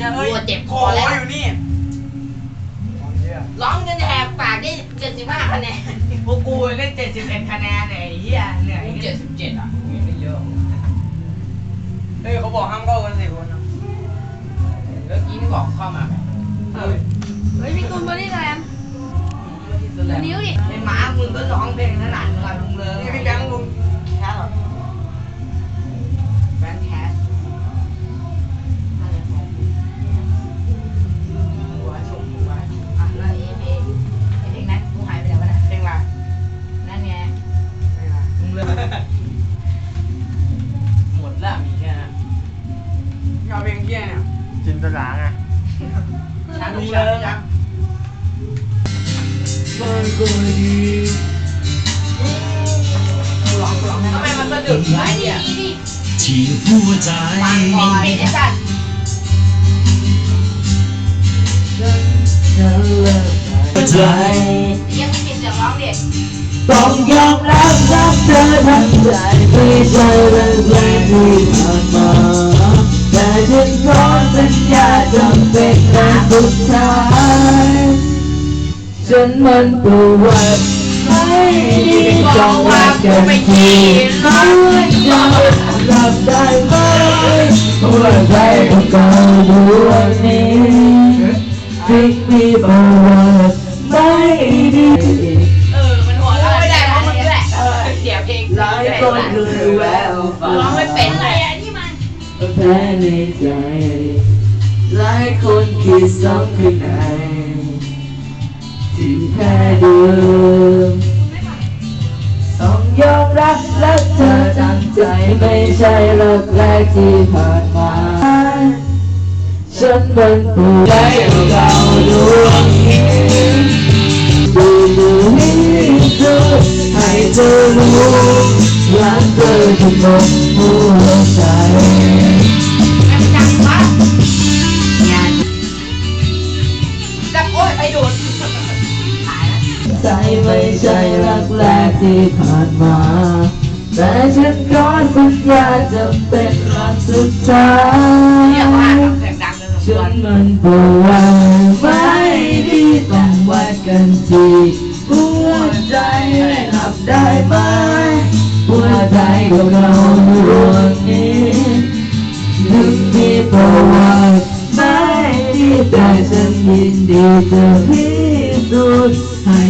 ความเชื่อเฮ้ยเฮ้ยเจ็บคโอ้อแล้วอยู่นี่ความเชื่อร้องจนแหกปากได้เจ็ดสิบห้าคะแนนพวกกูได้เจ็ดสิบเอ็ดคะแนนไอ้เหี้ยเหนื่อยเจ็ดสิบเจ็ดอะไม่เยอะเฮ้ยเขาบอกห้ามเข้ากันสี่คนนะเมื่อกี้นี่บอกเข้ามาไหมเฮ้ยเฮ้ยพี่ตูนบอดี้แลมนิ้วดิไอ้หมามึงก็ร้องเพลงขนาดมึงอะลุงเลยนี่พี่แบงค์ พี่เอาเพลงเที่ยเนี่ยจินตลาไงฉันมีมีเลเลยยนะร้องร้องทำไมมันสะดุดวะไอ้เนี่ยดีดิที่หัวใจฟังก่อนไอ้สัตว์หัวใจเรียกมันเป็นเสียงร้องดิต้องยอมรับรักเธอทั้งใจไม่ใช่เรื่องแรกที่ผ่านมา แต่ฉันขอสัญญาจะเป็นครั้งสุดท้ายฉันมันตัววัดไม่ดีต้องรักกันทีน้อยจะรับได้ไหมหัวใจของเราดวงนี้ที่มีประวัติไม่ดีเออมันหัวเราะไม่ได้เพราะมึงแหละเออเสียเพลงหลายคนเลยแววฟ้าร้องไม่เป็น แพ้ในใจ หลายคนคิดซ้ำข้างในที่แพ้เดิมต้องยอมรับรักเธอตั้งใจไม่ใช่รักแรกที่ผ่านมา ฉันเป็นผู้ใจของเราดวงดูดูให้ให้เธอรู้รักเธอทั้งหมหัวใจ ดูดใจไม่ใช่รักแรกที่ผ่านมา แต่ฉันขอสัญญาจะเป็นรักสุดท้าเรียว่ายเสียงดังเลยฉันมันปวดไม่ดีต้องวัดกันทีหัวใจรับได้ไหมหัวใจของเราด ยินดีจะพิสูจน์ให้